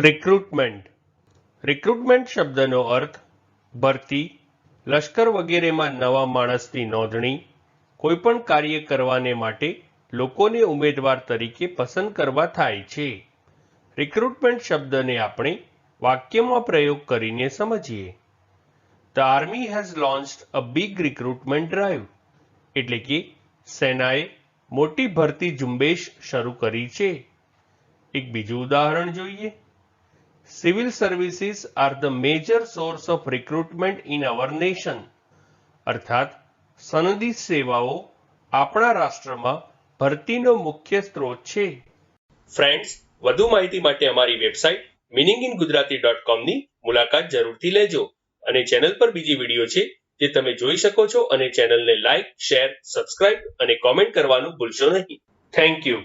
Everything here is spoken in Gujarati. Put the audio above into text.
રિક્રુટમેન્ટ રિક્રુટમેન્ટ શબ્દનો અર્થ ભરતી, લશ્કર વગેરેમાં નવા માણસની નોંધણી, કોઈપણ કાર્ય કરવાને માટે લોકોને ઉમેદવાર તરીકે પસંદ કરવા થાય છે. રિક્રુટમેન્ટ શબ્દને આપણે વાક્યમાં પ્રયોગ કરીને સમજીએ. The army has launched a big recruitment drive એટલે કે સેનાએ મોટી ભરતી ઝુંબેશ શરૂ કરી છે. એક બીજું ઉદાહરણ જોઈએ. Civil services are the major source of recruitment in our nation અર્થાત, સનદી સેવાઓ આપણા રાષ્ટ્રમાં ભરતીનો મુખ્ય સ્ત્રોત છે. ફ્રેન્ડ્સ વધુ માહિતી માટે અમારી website meaning in Gujarati dot કોમની મુલાકાત જરૂરથી લેજો અને ચેનલ પર બીજી વીડિયો છે જે તમે જોઈ શકો છો અને ચેનલને લાઇક શેર સબસ્ક્રાઇબ અને કોમેન્ટ કરવાનું ભૂલશો નહીં. Thank you